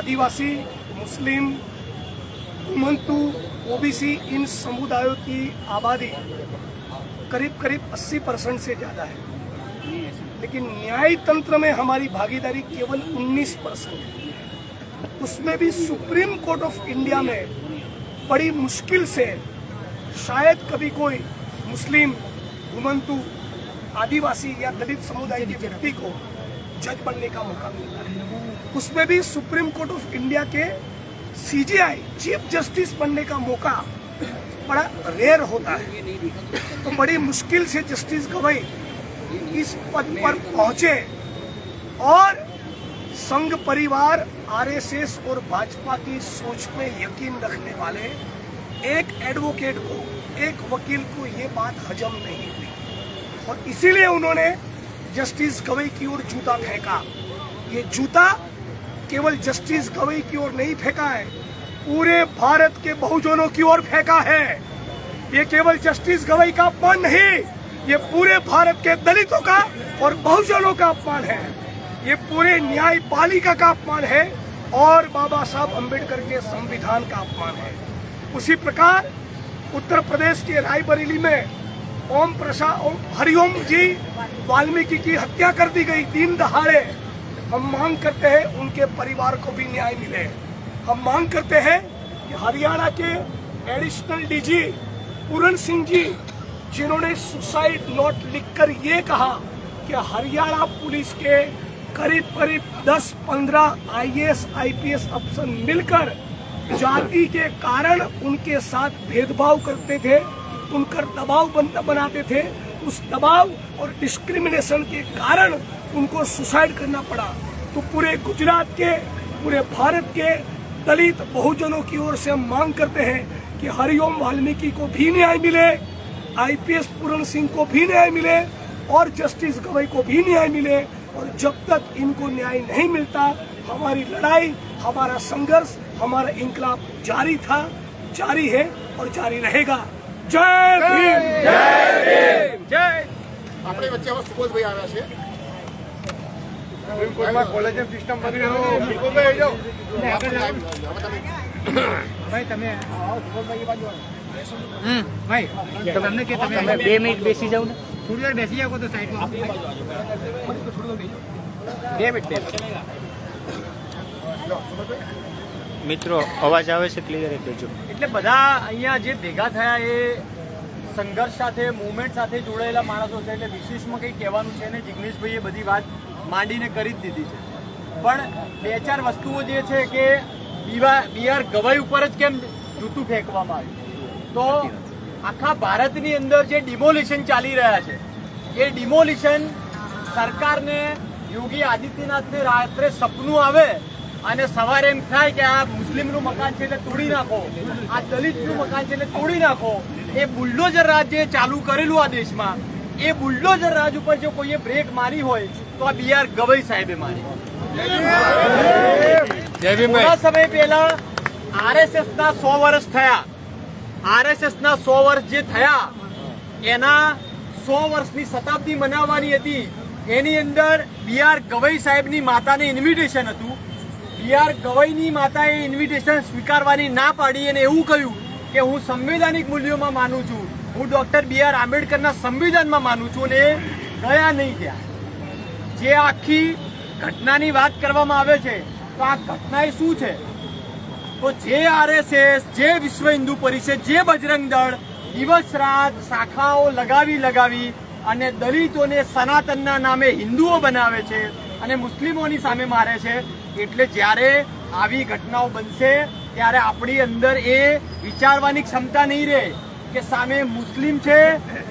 आदिवासी, मुस्लिम, घुमंतु, OBC इन समुदायों की आबादी करीब करीब 80 परसेंट से ज़्यादा है। लेकिन न्याय तंत्र में हमारी भागीदारी केवल 19 परसेंट है। उसमें भी सुप्रीम कोर्ट ऑफ़ इंडिया में बड़ी मुश्किल से शायद कभी कोई मुस्लिम, घुमंतु, आदिवासी या दलित समुदाय के व्यक्ति को जज बनने का मौका मिलता है। उसमें भी सुप्रीम कोर्ट ऑफ़ इंडिया के सीजीआई, चीफ जस्टिस बनने का मौका बड़ा रेयर होता है। तो बड़ी मुश्किल से जस्टिस गवई इस पद पर पहुँचे और संघ परिवार, आरएसएस और भाजपा की सोच में यकीन रखने वाले एक एडवोकेट को, एक वकील को ये बात हजम नहीं हुई। और इसीलिए उन्होंने जस्टिस गवई की ओर जूता फेंका। ये जूता केवल जस्टिस गवई की ओर नहीं फेंका है, पूरे भारत के बहुजनों की ओर फेंका है। ये केवल जस्टिस गवई का अपमान नहीं, ये पूरे भारत के दलितों का और बहुजनों का अपमान है। ये पूरे न्यायपालिका का अपमान है और बाबा साहब अंबेडकर के संविधान का अपमान है। उसी प्रकार उत्तर प्रदेश के रायबरेली में ओम प्रसाद हरिओम जी, वाल्मीकि की हत्या कर दी गई, दिन दहाड़े। हम मांग करते हैं उनके परिवार को भी न्याय मिले। हम मांग करते हैं कि हरियाणा के एडिशनल डीजी पूरन सिंह जी, जिन्होंने सुसाइड नोट लिखकर ये कहा कि हरियाणा पुलिस के करीब करीब 10-15 आईएएस, आईपीएस अफसर मिलकर जाति के कारण उनके साथ भेदभाव करते थे। उन पर दबाव बन- बनाते थे। उस दबाव और डिस्क्रिमिनेशन के कारण उनको सुसाइड करना पड़ा। तो पूरे गुजरात के, पूरे भारत के दलित बहुजनों की ओर से हम मांग करते हैं कि हरिओम वाल्मीकि को भी न्याय मिले आईपीएस पूरन सिंह को भी न्याय मिले और जस्टिस गवई को भी न्याय मिले। और जब तक इनको न्याय नहीं मिलता, हमारी लड़ाई, हमारा संघर्ष, हमारा इनकलाब जारी था, जारी है और जारी रहेगा। જય ભીમ! જય ભીમ! જય આપણી વચ્ચે હવે સુબોધભાઈ આવ્યા છે. સુપ્રીમ કોર્ટમાં કોલેજ સિસ્ટમ બની રહ્યો બે મિનિટ બેસી જાવ ને. થોડી વાર બેસી જાવ તો સાઈડમાં. બે મિનિટ મિત્રો અવાજ આવે છે? ક્લિયર એટલે જો. એટલે બધા અહીંયા જે ભેગા થયા એ સંઘર્ષ સાથે મુવમેન્ટ સાથે જોડાયેલા માણસો છે. એટલે વિશેષમાં કંઈ કહેવાનું છે ને જિગ્નેશભાઈએ બધી વાત માંડીને કરી જ દીધી છે. પણ બે ચાર વસ્તુઓ જે છે કે બીવા બીઆર ગવાઈ ઉપર જ કેમ જૂતું ફેંકવામાં આવ્યું? તો આખા ભારતની અંદર જે ડિમોલિશન ચાલી રહ્યા છે, એ ડિમોલિશન સરકારને, યોગી આદિત્યનાથને રાત્રે સપનું આવે અને સવારે એમ થાય કે આ મુસ્લિમનું મકાન છે એટલે તોડી નાખો. આ દલિતનું મકાન છે એટલે તોડી નાખો. એ બુલડોઝર રાજ જે ચાલુ કરેલું આ દેશમાં. એ બુલડોઝર રાજ ઉપર જો કોઈએ બ્રેક મારી હોય તો આ બી આર ગવઈ સાહેબે મારી. થોડા સમય પહેલા આરએસએસ ના સો વર્ષ થયા. આરએસએસ ના સો વર્ષ જે થયા એના સો વર્ષની શતાબ્દી મનાવવાની હતી. એની અંદર બી આર ગવઈ સાહેબની માતાને ઇન્વિટેશન હતું. બી આર ગવઈની માતાએ ઇન્વિટેશન સ્વીકારવાની ના પાડી અને એવું કહ્યું કે હું સંવિધાનિક મૂલ્યોમાં માનું છું. હું ડોક્ટર બી આર આંબેડકરના સંવિધાનમાં માનું છું અને ગયા નહીં ગયા. જે આખી ઘટનાની વાત કરવામાં આવે છે, તો આ ઘટના શું છે? તો જે આરએસએસ, જે વિશ્વ હિન્દુ પરિષદ, જે બજરંગ દળ દિવસ રાત શાખાઓ લગાવી લગાવી અને દલિતોને સનાતનના નામે હિન્દુઓ બનાવે છે અને મુસ્લિમોની સામે મારે છે એટલે જ્યારે આવી ઘટનાઓ બનશે, ત્યારે આપણી અંદર એ વિચારવાની ક્ષમતા નહીં રહે કે સામે મુસ્લિમ છે,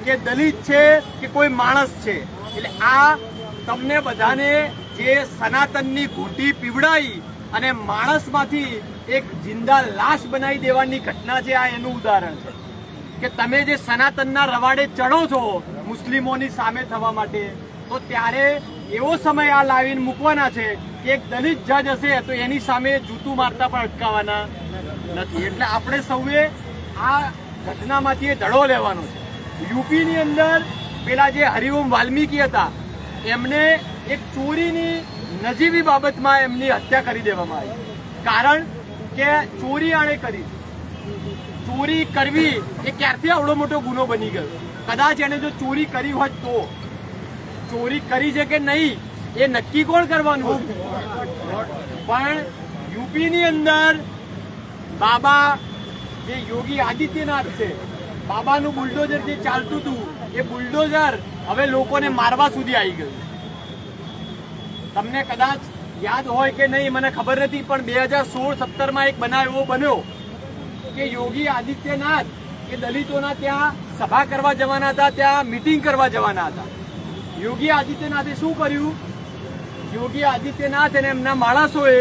કે દલિત છે, કે કોઈ માણસ છે. એટલે આ તમને બધાને જે સનાતનની ઘૂંટી પીવડાઈ અને માણસમાંથી એક જિંદા લાશ બનાવી દેવાની ઘટના છે, આ એનું ઉદાહરણ છે. કે તમે જે સનાતનના રવાડે ચડો છો મુસ્લિમોની સામે થવા માટે, તો ત્યારે એવો સમય આ લાવીને મૂકવાના છે કે એક દલિત જજ હશે તો એની સામે જૂતું મારતા પણ અટકાવવાના નથી. એટલે આપણે સૌએ આ ઘટનામાંથી એ ધડો લેવાનો છે. યુપીની અંદર પેલા જે હરિઓમ વાલ્મીકી હતા, એમને એક ચોરીની નજીવી બાબતમાં એમની હત્યા કરી દેવામાં આવી. કારણ કે ચોરી આણે કરી. ચોરી કરવી એ ક્યારથી આવડો મોટો ગુનો બની ગયો? કદાચ એને જો ચોરી કરી હોત તો. ચોરી કરી છે કે નહીં? એ નક્કી કોણ કરવાનું? પણ યુપીની અંદર બાબા જે યોગી આદિત્યનાથ છે, બાબાનું બુલડોઝર જે ચાલતું હતું, એ બુલડોઝર હવે લોકોને મારવા સુધી આવી ગયું. તમને કદાચ યાદ હોય કે નહીં, મને ખબર નથી, પણ બે હજાર સોળ સત્તરમાં એક બનાવ એવો બન્યો કે યોગી આદિત્યનાથ એ દલિતોના ત્યાં સભા કરવા જવાના હતા, ત્યાં મીટિંગ કરવા જવાના હતા. યોગી આદિત્યનાથે શું કર્યું? યોગી આદિત્યનાથ અને એમના માણસોએ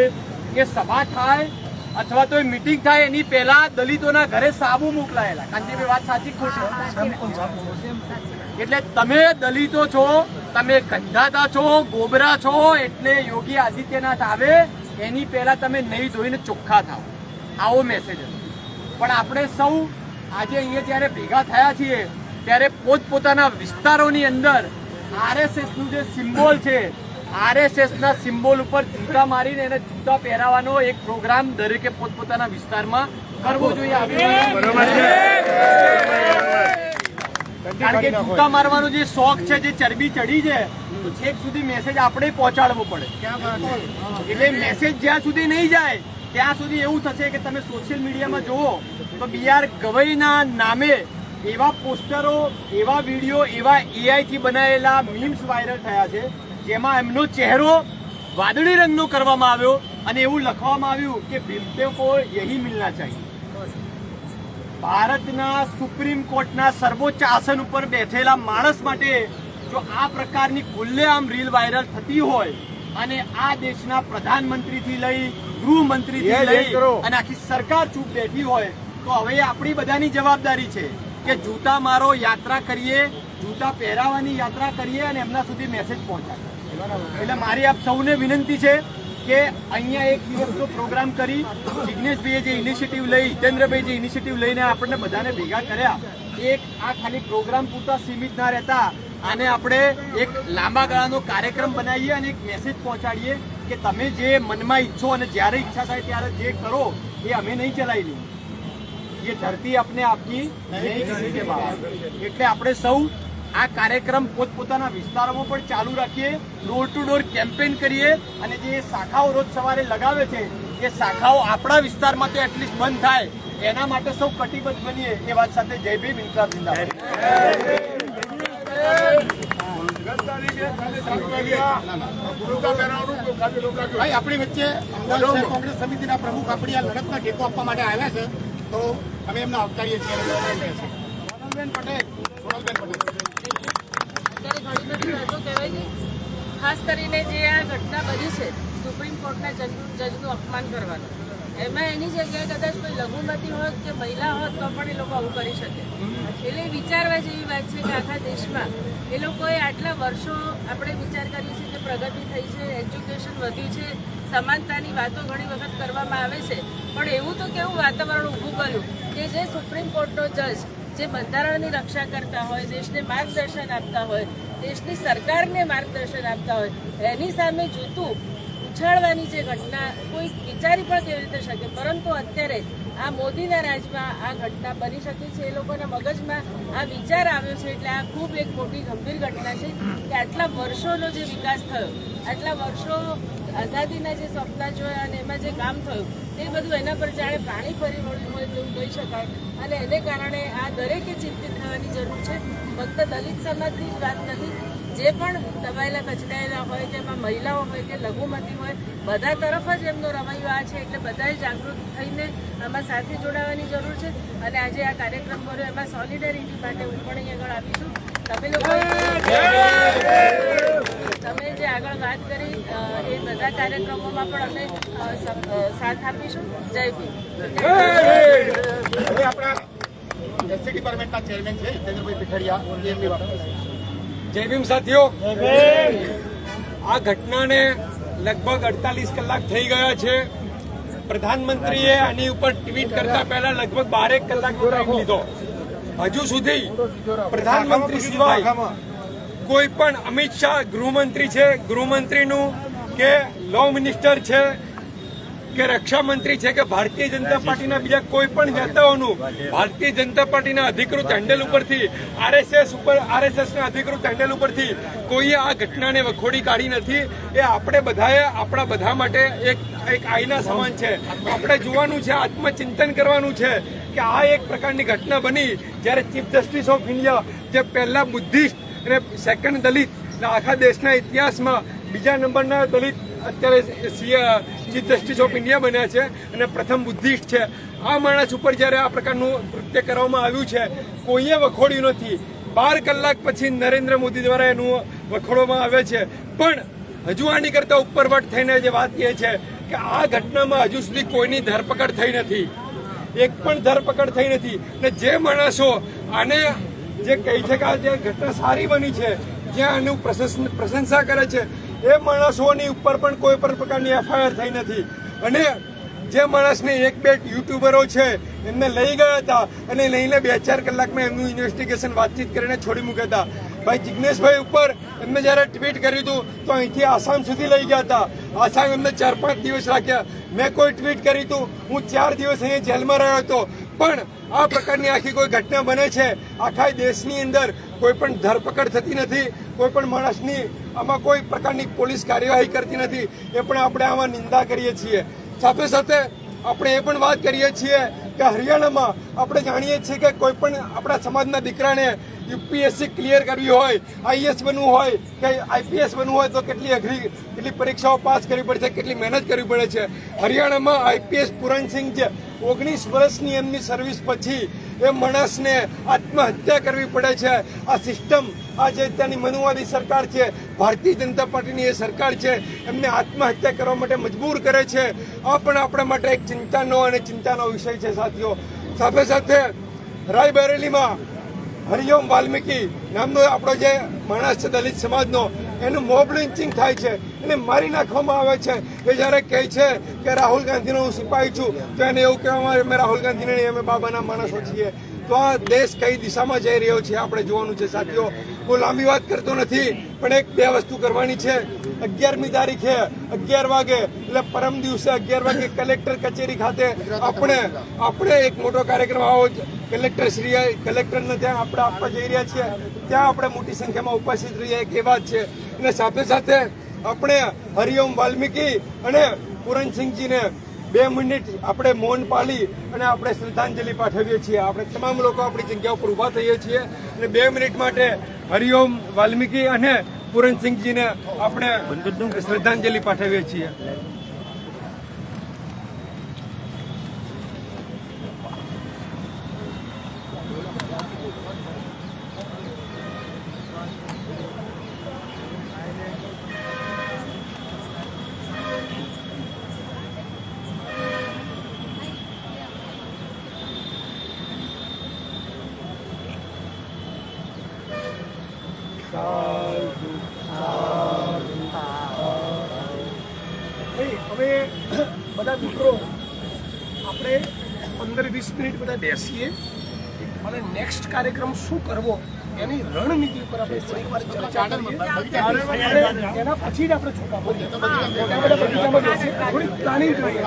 કે સભા થાય અથવા તો મિટિંગ થાય એની પહેલા દલિતોના ઘરે સાબુ મોકલાયેલા. કાંતિભાઈ વાત સાચી ખુશ એટલે તમે દલિતો છો તમે ગંધાતા છો ગોબરા છો એટલે યોગી આદિત્યનાથ આવે એની પહેલા તમે નહીં ધોઈને ચોખ્ખા થાવ આવો મેસેજ હતો. પણ આપણે સૌ આજે અહીંયા જ્યારે ભેગા થયા છીએ ત્યારે પોતપોતાના વિસ્તારોની અંદર આરએસએસનું જે સિમ્બોલ છે આરએસએસ ના સિમ્બોલ ઉપર જૂતા મારીને એને જૂતા પહેરાવાનો એક પ્રોગ્રામ દરેકે પોતપોતાના વિસ્તારમાં કરવો જોઈએ. કારણ કે જૂતા મારવાનો જે શોખ છે જે ચરબી ચડી છે તો છેક સુધી મેસેજ આપણે પહોંચાડવો પડે. એટલે મેસેજ જ્યાં સુધી નહીં જાય ત્યાં સુધી એવું થશે કે તમે સોશિયલ મીડિયામાં જુઓ તો બી આર ગવઈના નામે એવા પોસ્ટરો એવા વીડિયો એવા એઆઈ થી બનાવેલા મીમ્સ વાયરલ થયા છે. જેમાં એમનો ચહેરો વાદળી રંગનો કરવામાં આવ્યો અને એવું લખવામાં આવ્યું કે ભીમતે કો યહી મિલના ચાહીએ. ભારતના સુપ્રીમ કોર્ટના સર્વોચ્ચ આસન ઉપર બેઠેલા માણસ માટે જો આ પ્રકારની ખુલ્લેઆમ રીલ વાયરલ થતી હોય અને આ દેશના પ્રધાનમંત્રીથી લઈ ગૃહમંત્રીથી લઈ અને આખી સરકાર ચૂપ બેઠી હોય તો હવે આપણી બધાની જવાબદારી છે કે જૂતા મારો યાત્રા કરીએ જૂતા પહેરાવાની યાત્રા કરીએ અને એમના સુધી મેસેજ પહોંચાડીએ. એટલે મારી આપ સૌને વિનંતી છે કે અહીંયા એક દિવસનો પ્રોગ્રામ કરી જિજ્ઞેશભાઈએ જે ઇનિશિયેટિવ લઈ હિતેન્દ્રભાઈ જે ઇનિશિયેટિવ લઈને આપણને બધાને ભેગા કર્યા, એક આ ખાલી પ્રોગ્રામ પૂરતા સીમિત ના રહેતા, આને આપણે એક લાંબા ગાળાનો કાર્યક્રમ બનાવીએ અને એક મેસેજ પહોંચાડીએ કે તમે જે મનમાં ઈચ્છો અને જ્યારે ઈચ્છા થાય ત્યારે જે કરો, એ અમે નહીં ચલાવી લઈએ એ ધરતી આપને આપની એટલે આપણે સૌ આ કાર્યક્રમ પોતપોતાના વિસ્તારોમાં પણ ચાલુ રાખીએ ડોર ટુ ડોર કેમ્પેન કરીએ અને જે શાખાઓ રોજ સવારે લગાવે છે, એ શાખાઓ આપણા વિસ્તારમાં તો એટલીસ્ટ બંધ થાય. એના માટે સૌ કટિબદ્ધ બનીએ એ વાત સાથે જય ભીમ, ઇન્કલાબ જિંદાબાદ. આપણી વચ્ચે કોંગ્રેસ સમિતિના પ્રમુખ આપણી આ લડતમાં ટેકો આપવા માટે આવ્યા છે, તો અમે એમને આવકારીએ છીએ. પટેલ, સોનલબેન પટેલ. ઘણી બધી વાતો કહેવાય છે. ખાસ કરીને જે આ ઘટના બની છે, સુપ્રીમ કોર્ટના જજ જજનું અપમાન કરવાનું. એમાં એની જગ્યાએ કદાચ કોઈ લઘુમતી હોત કે મહિલા હોત, તો પણ એ લોકો આવું કરી શકે. એટલે વિચારવા જેવી વાત છે કે આખા દેશમાં એ લોકોએ આટલા વર્ષો આપણે વિચાર કરીએ છીએ કે પ્રગતિ થઈ છે, એજ્યુકેશન વધ્યું છે, સમાનતાની વાતો ઘણી વખત કરવામાં આવે છે. પણ એવું તો કેવું વાતાવરણ ઊભું કર્યું કે જે સુપ્રીમ કોર્ટનો જજ જે બંધારણની રક્ષા કરતા હોય, દેશને માર્ગદર્શન આપતા હોય, દેશની સરકારને માર્ગદર્શન આપતા હોય, એની સામે જૂતું ઉછાળવાની જે ઘટના કોઈ વિચારી પણ કેવી રીતે શકે? પરંતુ અત્યારે આ મોદીના રાજમાં આ ઘટના બની શકી છે. એ લોકોના મગજમાં આ વિચાર આવ્યો છે. એટલે આ ખૂબ એક મોટી ગંભીર ઘટના છે કે આટલા વર્ષોનો જે વિકાસ થયો, આટલા વર્ષો આઝાદીના જે સપના જોયા અને એમાં જે કામ થયું તે બધું એના પર જાણે પાણી ફરી વળ્યું હોય તેવું કહી શકાય. અને એને કારણે આ દરેકે ચિંતિત થવાની જરૂર છે. ફક્ત દલિત સમાજની જ વાત નથી. જે પણ દબાયેલા કચડાયેલા હોય તેમાં મહિલાઓ હોય કે લઘુમતી હોય બધા તરફ જ એમનો રવૈયો આ છે એટલે બધાએ જાગૃત થઈને આમાં સાથે જોડાવાની જરૂર છે. અને આજે આ કાર્યક્રમ કર્યો એમાં સોલિડરિટી માટે હું પણ અહીં આગળ આવીશું તમે લોકો તમે જે આગળ વાત કરી એ બધા કાર્યક્રમોમાં પણ અમે સાથ આપીશું. જય ભીમ. આપણા એસસી ડિપાર્ટમેન્ટના ચેરમેન છે હિતેન્દ્રભાઈ પીઠડિયા એમની વાત. જય ભીમ સાથીઓ. આ ઘટનાને લગભગ અડતાલીસ કલાક થઈ ગયા છે. પ્રધાનમંત્રીએ આની ઉપર ટ્વીટ કરતા પહેલા લગભગ બારેક કલાકનો ટાઈમ લીધો. હજુ સુધી પ્રધાનમંત્રી સિવાય કોઈ પણ અમિત શાહ ગૃહમંત્રી છે ગૃહમંત્રીનું કે લો મિનિસ્ટર છે કે રક્ષા મંત્રી છે કે ભારતીય જનતા પાર્ટીના બીજા કોઈ પણ નેતાઓનું ભારતીય જનતા પાર્ટીના અધિકૃત હેન્ડલ ઉપરથી આરએસએસ ઉપર આરએસએસના અધિકૃત હેન્ડલ ઉપરથી કોઈએ આ ઘટનાને વખોડી કાઢી નથી. એ આપણે બધાએ આપણા બધા માટે એક એક આઈના સમાન છે. આપણે જોવાનું છે આત્મચિંતન કરવાનું છે કે આ એક પ્રકારની ઘટના બની જ્યારે ચીફ જસ્ટિસ ઓફ ઇન્ડિયા જે પહેલા બુદ્ધિસ્ટ અને સેકન્ડ દલિત આખા દેશના ઇતિહાસમાં બીજા નંબરના દલિત અત્યારે ચીફ જસ્ટિસ ઓફ ઇન્ડિયા બન્યા છે અને પ્રથમ બુદ્ધિસ્ટ છે. આ માણસ ઉપર જ્યારે આ પ્રકારનું કૃત્ય કરવામાં આવ્યું છે, કોઈએ વખોડ્યું નથી. બાર કલાક પછી નરેન્દ્ર મોદી દ્વારા એનું વખોડવામાં આવે છે. પણ હજુ આની કરતા ઉપરવટ થઈને જે વાત કહે છે કે આ ઘટનામાં હજુ સુધી કોઈની ધરપકડ થઈ નથી. એક પણ ધરપકડ થઈ નથી. ને જે માણસો આને જે કહી છે કે આ જે ઘટના સારી બની છે, જ્યાં આનું પ્રશંસા કરે છે એ માણસોની ઉપર પણ કોઈ પણ પ્રકારની એફઆઈઆર થઈ નથી. અને જે માણસને એક બે યુટ્યુબરો છે, એમને લઈ ગયા હતા અને લઈને બે ચાર કલાકમાં એમનું ઇન્વેસ્ટિગેશન વાતચીત કરીને છોડી મૂક્યા હતા. ભાઈ જિજ્ઞેશભાઈ ઉપર એમને જ્યારે ટ્વીટ કર્યું હતું, તો અહીંથી આસામ સુધી લઈ ગયા હતા. આસામ એમને ચાર પાંચ દિવસ રાખ્યા. મેં કોઈ ટ્વીટ કર્યું હતું હું ચાર દિવસ અહીંયા જેલમાં રહ્યો હતો. પણ આ પ્રકારની આખી કોઈ ઘટના બને છે, આખા દેશની અંદર કોઈ પણ ધરપકડ થતી નથી. કોઈ પણ માણસની આમાં કોઈ પ્રકારની પોલીસ કાર્યવાહી કરતી નથી, એ પણ આપણે આમાં નિંદા કરીએ છીએ. સાથે સાથે આપણે એ પણ વાત કરીએ છીએ કે હરિયાણામાં આપણે જાણીએ છીએ કે કોઈ પણ આપણા સમાજના દીકરાને યુપીએસસી ક્લિયર કરવી હોય, આઈએસ બનવું હોય, કે આઈપીએસ બનવું હોય તો કેટલી અઘરી, કેટલી પરીક્ષાઓ પાસ કરવી પડે છે, કેટલી મહેનત કરવી પડે છે. હરિયાણામાં આઈપીએસ પુરણસિંહ છે ઓગણીસ વર્ષની એમની સર્વિસ પછી એ માણસને આત્મહત્યા કરવી પડે છે. આ સિસ્ટમ આ જે ત્યાંની મનુવાદી સરકાર છે, ભારતીય જનતા પાર્ટીની એ સરકાર છે, એમને આત્મહત્યા કરવા માટે મજબૂર કરે છે. આ પણ આપણા માટે એક ચિંતાનો અને ચિંતાનો વિષય છે, સાથીઓ. સાથે સાથે રાયબરેલીમાં હરિઓમ વાલ્મીકી નામનો આપણો જે માણસ છે, દલિત સમાજનો, એનું મોબ લિન્ચિંગ થાય છે. એને મારી નાખવામાં આવે છે. એ જ્યારે કહે છે કે રાહુલ ગાંધીનો હું સિપાહી છું, તો એને એવું કહેવામાં આવે મેં રાહુલ ગાંધીને અમે બાબાના માણસો છીએ. તો આ દેશ કઈ દિશામાં જઈ રહ્યો છે આપણે જોવાનું છે. સાથીઓ, હું લાંબી વાત કરતો નથી, પણ એક બે વસ્તુ કરવાની છે. અગિયારમી તારીખે અગિયાર વાગે, એટલે પરમ દિવસે અગિયાર વાગે કલેક્ટર કચેરી ખાતે આપણે આપણે એક મોટો કાર્યક્રમ આવો કલેક્ટર શ્રી કલેક્ટરને ત્યાં આપણે આપવા જઈ રહ્યા છીએ. ત્યાં આપણે મોટી સંખ્યામાં ઉપસ્થિત રહીએ, એક એ વાત છે. અને સાથે સાથે આપણે હરિઓમ વાલ્મીકી અને પૂરનસિંહજીને બે મિનિટ આપણે મૌન પાળી અને આપણે શ્રદ્ધાંજલિ પાઠવીએ છીએ. આપણે તમામ લોકો આપણી જગ્યા ઉપર ઊભા થઈએ છીએ અને બે મિનિટ માટે હરિઓમ વાલ્મીકી અને પૂરણસિંહજીને આપણે શ્રદ્ધાંજલિ પાઠવીએ છીએ. હવે બધા મિત્રો આપણે પંદર વીસ મિનિટ બધા બેસીએ. અને નેક્સ્ટ કાર્યક્રમ શું કરવો એની રણનીતિ ઉપર આપણે થોડીક વાર ચર્ચા એના પછી જ આપણે છૂટા બગીચામાં બેસીએ. થોડીક પ્લાનિંગ કરીએ